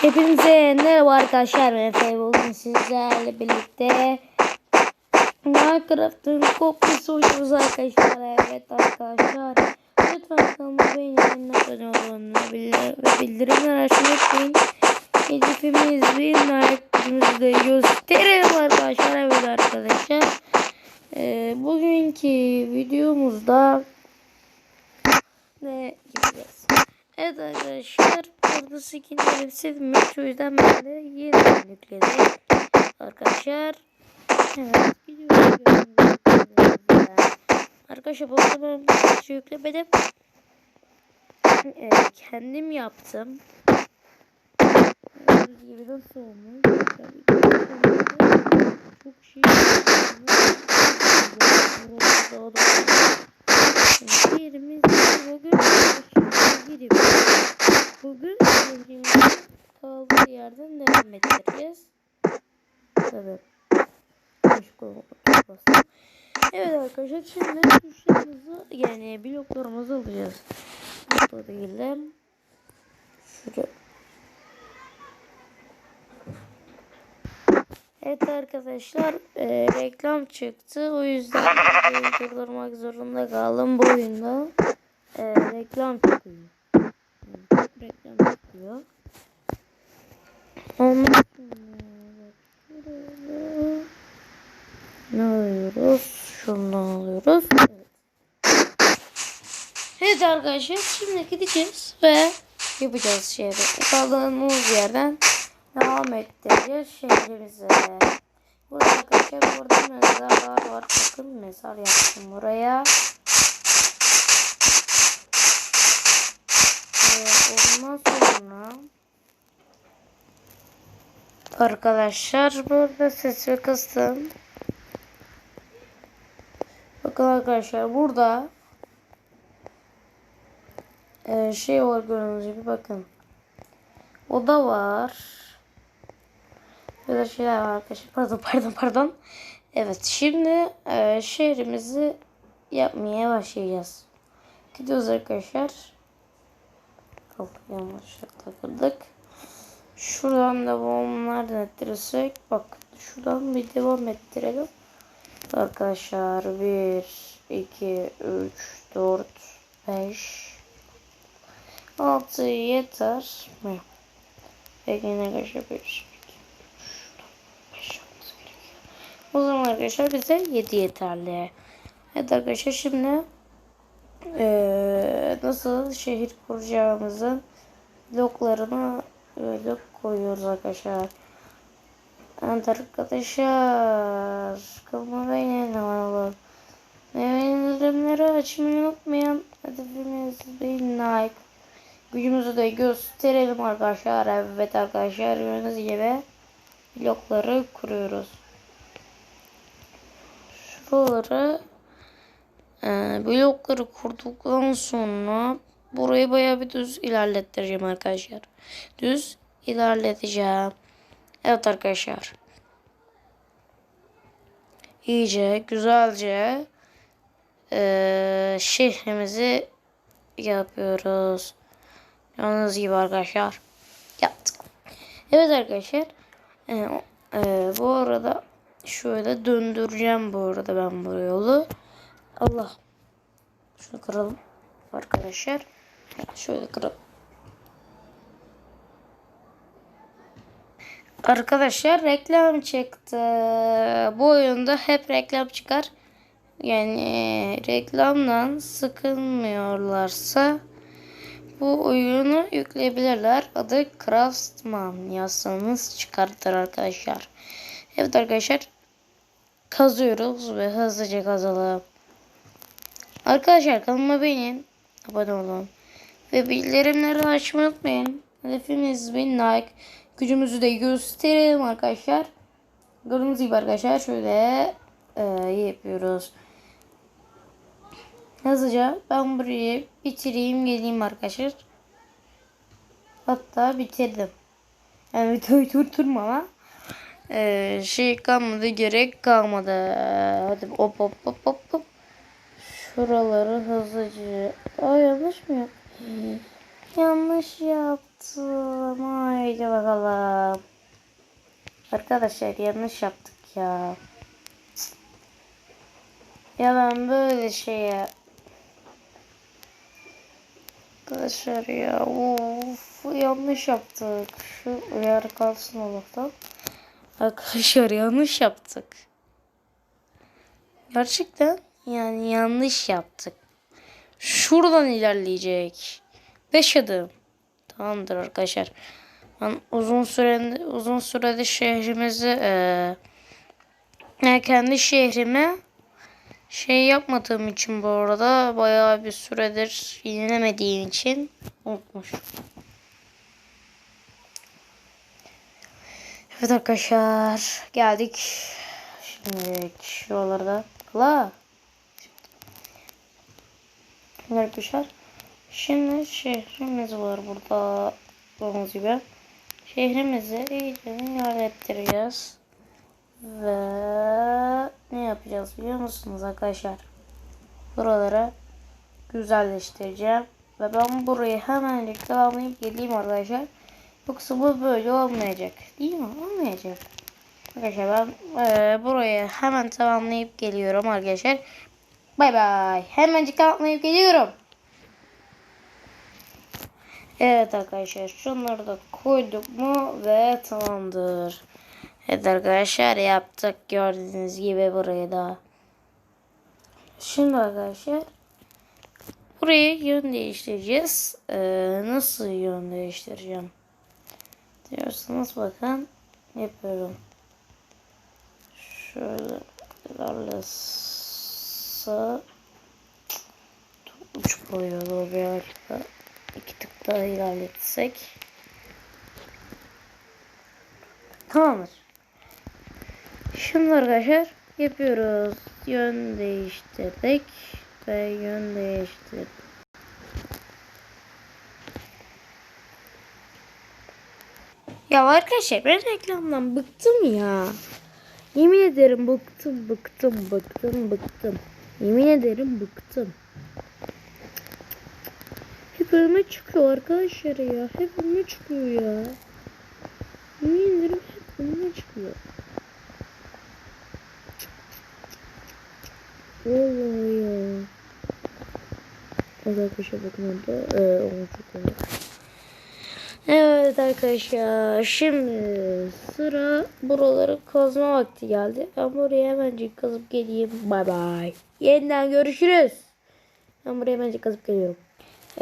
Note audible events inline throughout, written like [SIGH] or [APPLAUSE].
Hepinize merhaba arkadaşlar ben Efe bugün sizlerle birlikte Minecraft'ın kopyası oynuyoruz arkadaşlar. Evet arkadaşlar lütfen kanalıma beğenin abone olun ve bildir- ve bildirimler açmayı unutmayın. Hedefimiz bir like gücümüzü de gösterelim arkadaşlar. Evet arkadaşlar Ee, bugünkü videomuzda ne yapacağız Evet arkadaşlar burada skinlerim sevinmek o yüzden ben de yeniden yükledim. Arkadaşlar evet gidiyoruz. Arkadaşlar bu arada ben bir şey yüklemedim. Evet, kendim yaptım. Gibi nasıl olmuş? Çok şey. Şimdi yerimiz bugün girip bugün şehrimizin kaldığı yerden devam edeceğiz. Olmak Evet arkadaşlar şimdi tuşlarımızı yani bloklarımızı alacağız. Burada değilim. Şuraya. Evet arkadaşlar e, reklam çıktı. O yüzden durdurmak zorunda kaldım bu oyunda. E, reklam çıkıyor. Reklam çıkıyor. Ondan ne alıyoruz? Şundan alıyoruz. Evet. Evet arkadaşlar şimdi gideceğiz ve yapacağız şehri. Kaldığımız yerden devam ettireceğiz şehrimize. Burada arkadaşlar burada mezarlar var. Bakın mezar yaptım buraya. Ee, ondan sonra arkadaşlar burada sesi kıstım. Bakın arkadaşlar burada e, şey var gördüğünüz gibi bakın. Oda var. Böyle şeyler var arkadaşlar. Pardon [LAUGHS] pardon pardon. Evet şimdi e, şehrimizi yapmaya başlayacağız. Gidiyoruz arkadaşlar. Hop yanlışlıkla kırdık. Şuradan da bombalardan ettirirsek bak şuradan bir devam ettirelim. Arkadaşlar 1 2 3 4 5 6 yeter mi? Peki ne arkadaşlar 5 O zaman arkadaşlar bize 7 yeterli. Evet arkadaşlar şimdi eee, nasıl şehir kuracağımızın bloklarını böyle koyuyoruz arkadaşlar. Evet arkadaşlar kanalıma beğenin olalım. Ve bildirimleri açmayı unutmayın. Hedefimiz bir like. Gücümüzü de gösterelim arkadaşlar. Evet arkadaşlar gördüğünüz gibi blokları kuruyoruz. Şuraları e, blokları kurduktan sonra burayı bayağı bir düz ilerlettireceğim arkadaşlar. Düz ilerleteceğim. Evet arkadaşlar. İyice güzelce e, şehrimizi yapıyoruz. Yalnız gibi arkadaşlar. Yaptık. Evet arkadaşlar. E, e, bu arada şöyle döndüreceğim bu arada ben bu yolu. Allah. Şunu kıralım. Arkadaşlar. Şöyle kıralım. Arkadaşlar reklam çıktı. Bu oyunda hep reklam çıkar. Yani reklamdan sıkılmıyorlarsa bu oyunu yükleyebilirler. Adı Craftsman yazsanız çıkartır arkadaşlar. Evet arkadaşlar kazıyoruz ve hızlıca kazalım. Arkadaşlar kanalıma beğenin, abone olun ve bildirimleri açmayı unutmayın. Hedefimiz bin like. Gücümüzü de gösterelim arkadaşlar. Gördüğünüz gibi arkadaşlar şöyle e, yapıyoruz. Hızlıca ben burayı bitireyim geleyim arkadaşlar. Hatta bitirdim. Yani videoyu durdurma ama e, şey kalmadı gerek kalmadı. Hadi hop hop hop hop hop. Şuraları hızlıca. Aa yanlış mı? Yanlış yaptım. Haydi bakalım. Arkadaşlar yanlış yaptık ya. Ya ben böyle şeye Arkadaşlar ya of yanlış yaptık. Şu uyarı kalsın Allah'tan. Arkadaşlar yanlış yaptık. Gerçekten yani yanlış yaptık. Şuradan ilerleyecek. Beş adım. Tamamdır arkadaşlar. Ben uzun süre uzun sürede şehrimizi yani kendi şehrimi şey yapmadığım için bu arada bayağı bir süredir yenilemediğim için unutmuşum. Evet arkadaşlar geldik. Şimdi şuralarda la. Şimdi arkadaşlar şimdi şehrimiz var burada gördüğünüz gibi. Şehrimizi iyice ilerlettireceğiz. Ve ne yapacağız biliyor musunuz arkadaşlar? Buraları güzelleştireceğim. Ve ben burayı hemencik tamamlayıp geleyim arkadaşlar. Yoksa bu böyle olmayacak. Değil mi? Olmayacak. Arkadaşlar ben e, burayı hemen tamamlayıp geliyorum arkadaşlar. Bay bay. Hemencik tamamlayıp geliyorum. Evet arkadaşlar şunları da koyduk mu ve tamamdır. Evet arkadaşlar yaptık gördüğünüz gibi burayı da. Şimdi arkadaşlar burayı yön değiştireceğiz. Ee, nasıl yön değiştireceğim? Diyorsanız bakın yapıyorum. Şöyle ilerlese uç boyalı birazcık iki tık daha ilerletsek tamamdır. Şimdi arkadaşlar yapıyoruz. Yön değiştirdik ve yön değiştirdik. Ya arkadaşlar ben reklamdan bıktım ya. Yemin ederim bıktım, bıktım, bıktım, bıktım. Yemin ederim bıktım. Hep önüme çıkıyor arkadaşlar ya. Hep önüme çıkıyor ya. Yemin ederim hep önüme çıkıyor. Vallahi ya. Arkadaşlar bakın orada. Ee, onu çok oldu. Evet arkadaşlar şimdi sıra buraları kazma vakti geldi. Ben buraya hemencik kazıp geleyim. Bay bay. Yeniden görüşürüz. Ben buraya hemencik kazıp geliyorum.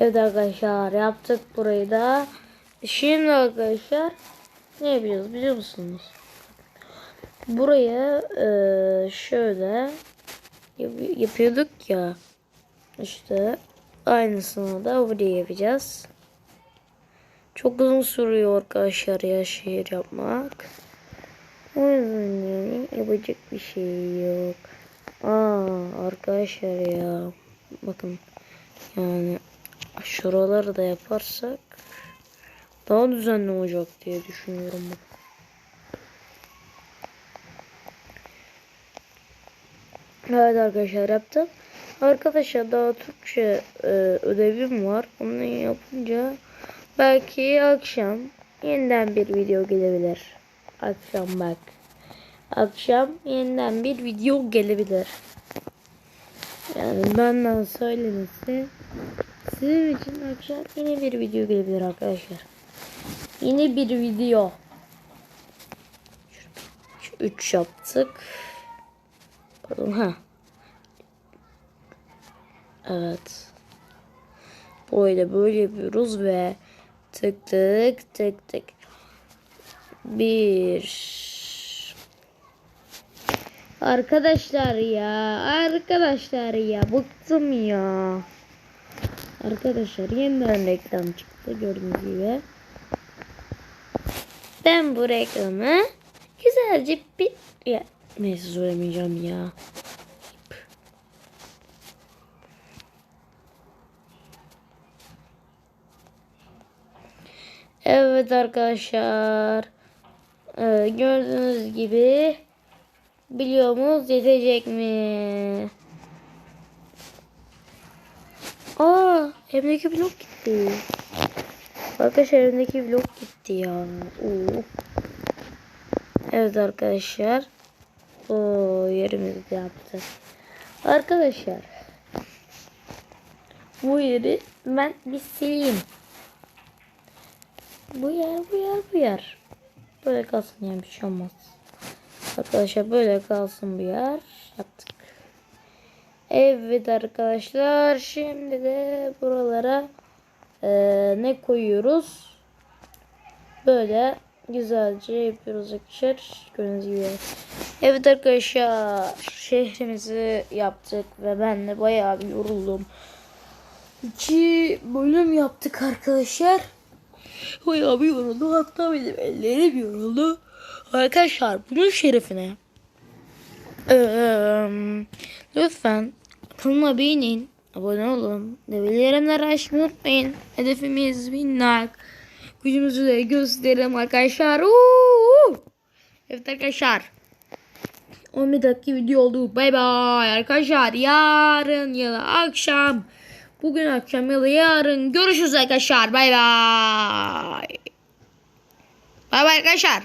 Evet arkadaşlar yaptık burayı da. Şimdi arkadaşlar ne yapacağız biliyor musunuz? Buraya e, şöyle yap- yapıyorduk ya. İşte aynısını da buraya yapacağız. Çok uzun sürüyor arkadaşlar ya şehir yapmak. O yüzden yani yapacak bir şey yok. Aa arkadaşlar ya. Bakın yani şuraları da yaparsak daha düzenli olacak diye düşünüyorum. ben. Evet arkadaşlar yaptım. Arkadaşlar daha Türkçe e, ödevim var. Onu yapınca belki akşam yeniden bir video gelebilir. Akşam bak. Akşam yeniden bir video gelebilir. Yani benden söylemesi sizin için akşam yine bir video gelebilir arkadaşlar. Yine bir video. Şu üç yaptık. Pardon ha. Evet. Böyle böyle yapıyoruz ve tık tık tık tık. Bir. Arkadaşlar ya. Arkadaşlar ya. Bıktım ya. Arkadaşlar yeniden reklam çıktı gördüğünüz gibi. Ben bu reklamı güzelce bir... Ya, neyse söylemeyeceğim ya. Evet arkadaşlar. Ee, gördüğünüz gibi biliyorsunuz yetecek mi? Aa, evdeki blok gitti. Arkadaşlar evimdeki vlog gitti ya. Oo. Evet arkadaşlar. O yerimizi de yaptık. Arkadaşlar. Bu yeri ben bir sileyim. Bu yer bu yer bu yer. Böyle kalsın yani bir şey olmaz. Arkadaşlar böyle kalsın bu yer. Yaptık. Evet arkadaşlar. Şimdi de buralara eee, ne koyuyoruz? Böyle güzelce yapıyoruz arkadaşlar. Gördüğünüz gibi. Evet arkadaşlar. Şehrimizi yaptık ve ben de bayağı bir yoruldum. İki bölüm yaptık arkadaşlar. Bayağı bir yoruldum. Hatta benim ellerim yoruldu. Arkadaşlar bunun şerefine eee, lütfen kanalıma beğenin. Abone olun. Ve bildirimleri açmayı unutmayın. Hedefimiz bin like. Gücümüzü de gösterelim arkadaşlar. Uuu. Evet arkadaşlar. 11 dakika video oldu. Bay bay arkadaşlar. Yarın ya da akşam. Bugün akşam ya da yarın görüşürüz arkadaşlar. Bay bay. Bay bay arkadaşlar.